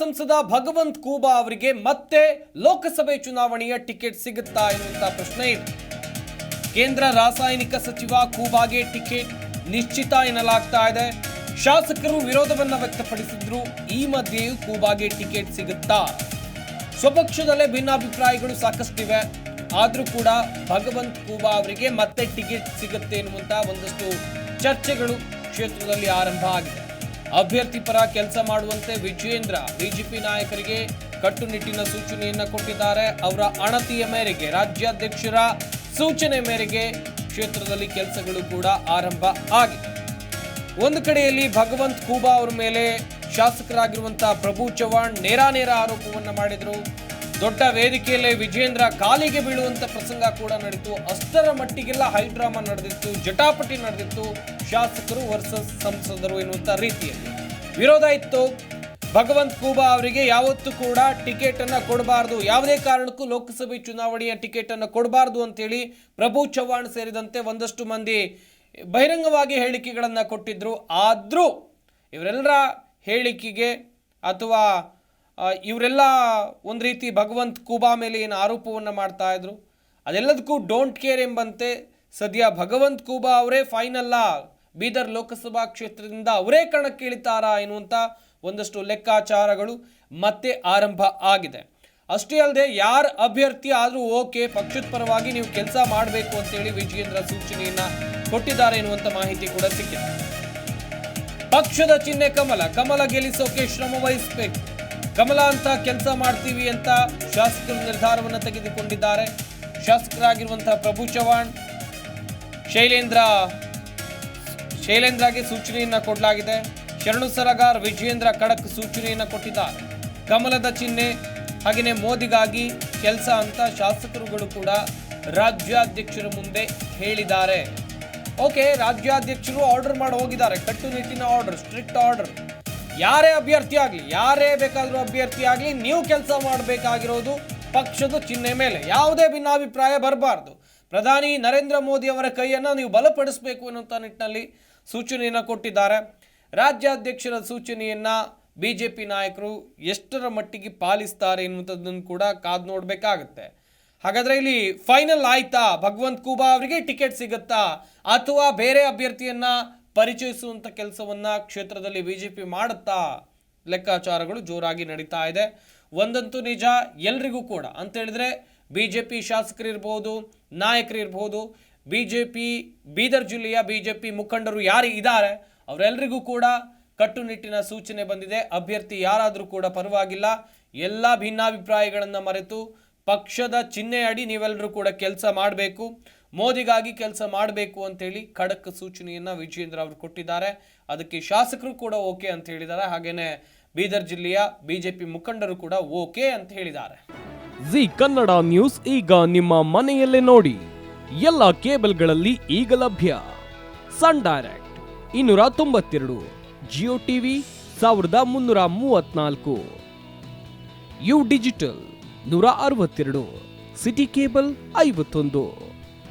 ಸಂಸದ ಭಗವಂತ್ ಕೂಬಾ ಅವರಿಗೆ ಮತ್ತೆ ಲೋಕಸಭೆ ಚುನಾವಣೆಯ ಟಿಕೆಟ್ ಸಿಗುತ್ತಾ ಎನ್ನುವಂತ ಪ್ರಶ್ನೆ ಇದೆ. ಕೇಂದ್ರ ರಾಸಾಯನಿಕ ಸಚಿವ ಕೂಬಾಗೆ ಟಿಕೆಟ್ ನಿಶ್ಚಿತ ಎನ್ನಲಾಗ್ತಾ ಇದೆ. ಶಾಸಕರು ವಿರೋಧವನ್ನ ವ್ಯಕ್ತಪಡಿಸಿದ್ರು. ಈ ಮಧ್ಯೆಯೂ ಕೂಬಾಗೆ ಟಿಕೆಟ್ ಸಿಗುತ್ತಾ? ಸ್ವಪಕ್ಷದಲ್ಲೇ ಭಿನ್ನಾಭಿಪ್ರಾಯಗಳು ಸಾಕಷ್ಟಿವೆ. ಆದರೂ ಕೂಡ ಭಗವಂತ್ ಕೂಬಾ ಅವರಿಗೆ ಮತ್ತೆ ಟಿಕೆಟ್ ಸಿಗುತ್ತೆ ಎನ್ನುವಂತ ಒಂದಷ್ಟು ಚರ್ಚೆಗಳು ಕ್ಷೇತ್ರದಲ್ಲಿ ಆರಂಭ ಆಗಿದೆ. ಅಭ್ಯರ್ಥಿ ಪರ ಕೆಲಸ ಮಾಡುವಂತೆ ವಿಜಯೇಂದ್ರ ಬಿಜೆಪಿ ನಾಯಕರಿಗೆ ಕಟ್ಟುನಿಟ್ಟಿನ ಸೂಚನೆಯನ್ನ ಕೊಟ್ಟಿದ್ದಾರೆ. ಅವರ ಅಣತಿಯ ಮೇರೆಗೆ ರಾಜ್ಯಾಧ್ಯಕ್ಷರ ಸೂಚನೆ ಮೇರೆಗೆ ಕ್ಷೇತ್ರದಲ್ಲಿ ಕೆಲಸಗಳು ಕೂಡ ಆರಂಭ ಆಗಿದೆ. ಒಂದು ಕಡೆಯಲ್ಲಿ ಭಗವಂತ್ ಖೂಬಾ ಅವರ ಮೇಲೆ ಶಾಸಕರಾಗಿರುವಂತಹ ಪ್ರಭು ಚವ್ಹಾಣ್ ನೇರಾನೇರ ಆರೋಪವನ್ನು ಮಾಡಿದ್ರು. ದೊಡ್ಡ ವೇದಿಕೆಯಲ್ಲೇ ವಿಜೇಂದ್ರ ಕಾಲಿಗೆ ಬೀಳುವಂತ ಪ್ರಸಂಗ ಕೂಡ ನಡೀತು. ಅಷ್ಟರ ಮಟ್ಟಿಗೆಲ್ಲ ಹೈಡ್ರಾಮಾ ನಡೆದಿತ್ತು, ಜಟಾಪಟಿ ನಡೆದಿತ್ತು. ಶಾಸಕರು ವರ್ಸಸ್ ಸಂಸದರು ಎನ್ನುವಂಥ ರೀತಿಯಲ್ಲಿ. ವಿರೋಧ ಇತ್ತು. ಭಗವಂತ್ ಖೂಬಾ ಅವರಿಗೆ ಯಾವತ್ತೂ ಕೂಡ ಟಿಕೆಟ್ ಅನ್ನ ಕೊಡಬಾರದು. ಯಾವುದೇ ಕಾರಣಕ್ಕೂ ಲೋಕಸಭೆ ಚುನಾವಣೆಯ ಟಿಕೆಟ್ ಅನ್ನ ಕೊಡಬಾರದು ಅಂತೇಳಿ ಪ್ರಭು ಚವ್ಹಾಣ್ ಸೇರಿದಂತೆ ಒಂದಷ್ಟು ಮಂದಿ ಬಹಿರಂಗವಾಗಿ ಹೇಳಿಕೆಗಳನ್ನು ಕೊಟ್ಟಿದ್ರು. ಆದರೂ ಇವರೆಲ್ಲರ ಹೇಳಿಕೆಗೆ ಅಥವಾ ಇವರೆಲ್ಲ ಒಂದು ರೀತಿ ಭಗವಂತ್ ಕೂಬಾ ಮೇಲೆ ಏನು ಆರೋಪವನ್ನು ಮಾಡ್ತಾ ಇದ್ರು? ಅದೆಲ್ಲದಕ್ಕೂ ಡೋಂಟ್ ಕೇರ್ ಎಂಬಂತೆ ಸದ್ಯ ಭಗವಂತ್ ಕೂಬಾ ಅವರೇ ಫೈನಲ್ಲ ಬೀದರ್ ಲೋಕಸಭಾ ಕ್ಷೇತ್ರದಿಂದ ಅವರೇ ಕಣಕ್ಕೆ ಇಳಿತಾರಾ ಎನ್ನುವಂಥ ಒಂದಷ್ಟು ಲೆಕ್ಕಾಚಾರಗಳು ಮತ್ತೆ ಆರಂಭ ಆಗಿದೆ. ಅಷ್ಟೇ ಅಲ್ಲದೆ ಯಾರ ಅಭ್ಯರ್ಥಿ ಆದರೂ ಓಕೆ ಪಕ್ಷದ ಪರವಾಗಿ ನೀವು ಕೆಲಸ ಮಾಡಬೇಕು ಅಂತೇಳಿ ವಿಜಯೇಂದ್ರ ಸೂಚನೆಯನ್ನು ಕೊಟ್ಟಿದ್ದಾರೆ ಎನ್ನುವಂಥ ಮಾಹಿತಿ ಕೂಡ ಸಿಕ್ಕಿದೆ. ಪಕ್ಷದ ಚಿಹ್ನೆ ಕಮಲ ಕಮಲ ಗೆಲ್ಲಿಸೋಕೆ ಶ್ರಮ ವಹಿಸಬೇಕು. ಕಮಲ ಅಂತ ಕೆಲಸ ಮಾಡ್ತೀವಿ ಅಂತ ಶಾಸಕರು ನಿರ್ಧಾರವನ್ನು ತೆಗೆದುಕೊಂಡಿದ್ದಾರೆ. ಶಾಸಕರಾಗಿರುವಂತಹ ಪ್ರಭು ಚವ್ಹಾಣ್, ಶೈಲೇಂದ್ರ, ಶೈಲೇಂದ್ರಗೆ ಸೂಚನೆಯನ್ನ ಕೊಡಲಾಗಿದೆ. ಶರಣು ಸರಗಾರ್ ವಿಜಯೇಂದ್ರ ಖಡಕ್ ಸೂಚನೆಯನ್ನ ಕೊಟ್ಟಿದ್ದಾರೆ. ಕಮಲದ ಚಿಹ್ನೆ ಹಾಗೆಯೇ ಮೋದಿಗಾಗಿ ಕೆಲಸ ಅಂತ ಶಾಸಕರುಗಳು ಕೂಡ ರಾಜ್ಯಾಧ್ಯಕ್ಷರ ಮುಂದೆ ಹೇಳಿದ್ದಾರೆ. ಓಕೆ, ರಾಜ್ಯಾಧ್ಯಕ್ಷರು ಆರ್ಡರ್ ಮಾಡಿ ಹೋಗಿದ್ದಾರೆ. ಕಟ್ಟುನಿಟ್ಟಿನ ಆರ್ಡರ್, ಸ್ಟ್ರಿಕ್ಟ್ ಆರ್ಡರ್. ಯಾರೇ ಅಭ್ಯರ್ಥಿ ಆಗಲಿ, ಯಾರೇ ಬೇಕಾದರೂ ಅಭ್ಯರ್ಥಿ ಆಗಲಿ, ನೀವು ಕೆಲಸ ಮಾಡಬೇಕಾಗಿರೋದು ಪಕ್ಷದ ಚಿಹ್ನೆ ಮೇಲೆ. ಯಾವುದೇ ಭಿನ್ನಾಭಿಪ್ರಾಯ ಬರಬಾರ್ದು. ಪ್ರಧಾನಿ ನರೇಂದ್ರ ಮೋದಿ ಅವರ ಕೈಯನ್ನು ನೀವು ಬಲಪಡಿಸಬೇಕು ಅನ್ನುವಂಥ ನಿಟ್ಟಿನಲ್ಲಿ ಸೂಚನೆಯನ್ನು ಕೊಟ್ಟಿದ್ದಾರೆ. ರಾಜ್ಯಾಧ್ಯಕ್ಷರ ಸೂಚನೆಯನ್ನು ಬಿ ಜೆ ಪಿ ನಾಯಕರು ಎಷ್ಟರ ಮಟ್ಟಿಗೆ ಪಾಲಿಸ್ತಾರೆ ಎನ್ನುವಂಥದ್ದನ್ನು ಕೂಡ ಕಾದು ನೋಡಬೇಕಾಗತ್ತೆ. ಹಾಗಾದರೆ ಇಲ್ಲಿ ಫೈನಲ್ ಆಯ್ತಾ? ಭಗವಂತ್ ಕೂಬಾ ಅವರಿಗೆ ಟಿಕೆಟ್ ಸಿಗುತ್ತಾ? ಅಥವಾ ಬೇರೆ ಅಭ್ಯರ್ಥಿಯನ್ನ ಪರಿಚಯಿಸುವಂತ ಕೆಲಸವನ್ನ ಕ್ಷೇತ್ರದಲ್ಲಿ ಬಿಜೆಪಿ ಮಾಡುತ್ತಾ? ಲೆಕ್ಕಾಚಾರಗಳು ಜೋರಾಗಿ ನಡೀತಾ ಇದೆ. ಒಂದಂತೂ ನಿಜ, ಎಲ್ರಿಗೂ ಕೂಡ. ಅಂತ ಹೇಳಿದ್ರೆ, ಬಿಜೆಪಿ ಶಾಸಕರಿರ್ಬೋದು, ನಾಯಕರಿರ್ಬೋದು, ಬಿಜೆಪಿ, ಬೀದರ್ ಜಿಲ್ಲೆಯ ಬಿಜೆಪಿ ಮುಖಂಡರು ಯಾರು ಇದ್ದಾರೆ ಅವರೆಲ್ಲರಿಗೂ ಕೂಡ ಕಟ್ಟುನಿಟ್ಟಿನ ಸೂಚನೆ ಬಂದಿದೆ. ಅಭ್ಯರ್ಥಿ ಯಾರಾದರೂ ಕೂಡ ಪರವಾಗಿಲ್ಲ. ಎಲ್ಲ ಭಿನ್ನಾಭಿಪ್ರಾಯಗಳನ್ನು ಮರೆತು ಪಕ್ಷದ ಚಿಹ್ನೆ ಅಡಿ ನೀವೆಲ್ಲರೂ ಕೂಡ ಕೆಲಸ ಮಾಡಬೇಕು. ಮೋದಿಗಾಗಿ ಕೆಲಸ ಮಾಡಬೇಕು ಅಂತೇಳಿ ಖಡಕ್ ಸೂಚನೆಯನ್ನು ವಿಜಯೇಂದ್ರ ಅವರು ಕೊಟ್ಟಿದ್ದಾರೆ. ಅದಕ್ಕೆ ಶಾಸಕರು ಕೂಡ ಓಕೆ ಅಂತ ಹೇಳಿದ್ದಾರೆ. ಹಾಗೇನೆ ಬೀದರ್ ಜಿಲ್ಲೆಯ ಬಿಜೆಪಿ ಮುಖಂಡರು ಕೂಡ ಓಕೆ ಅಂತ ಹೇಳಿದ್ದಾರೆ. ಜಿ ಕನ್ನಡ ನ್ಯೂಸ್ ಈಗ ನಿಮ್ಮ ಮನೆಯಲ್ಲೇ ನೋಡಿ. ಎಲ್ಲ ಕೇಬಲ್ಗಳಲ್ಲಿ ಈಗ ಲಭ್ಯ. ಸನ್ ಡೈರೆಕ್ಟ್ ಇನ್ನೂರ ತೊಂಬತ್ತೆರಡು, ಜಿಯೋ ಟಿವಿ ಸಾವಿರದ ಮುನ್ನೂರ ಮೂವತ್ನಾಲ್ಕು ಯು ಡಿಜಿಟಲ್ ನೂರ ಅರವತ್ತೆರಡು, ಸಿಟಿ ಕೇಬಲ್ ಐವತ್ತೊಂದು.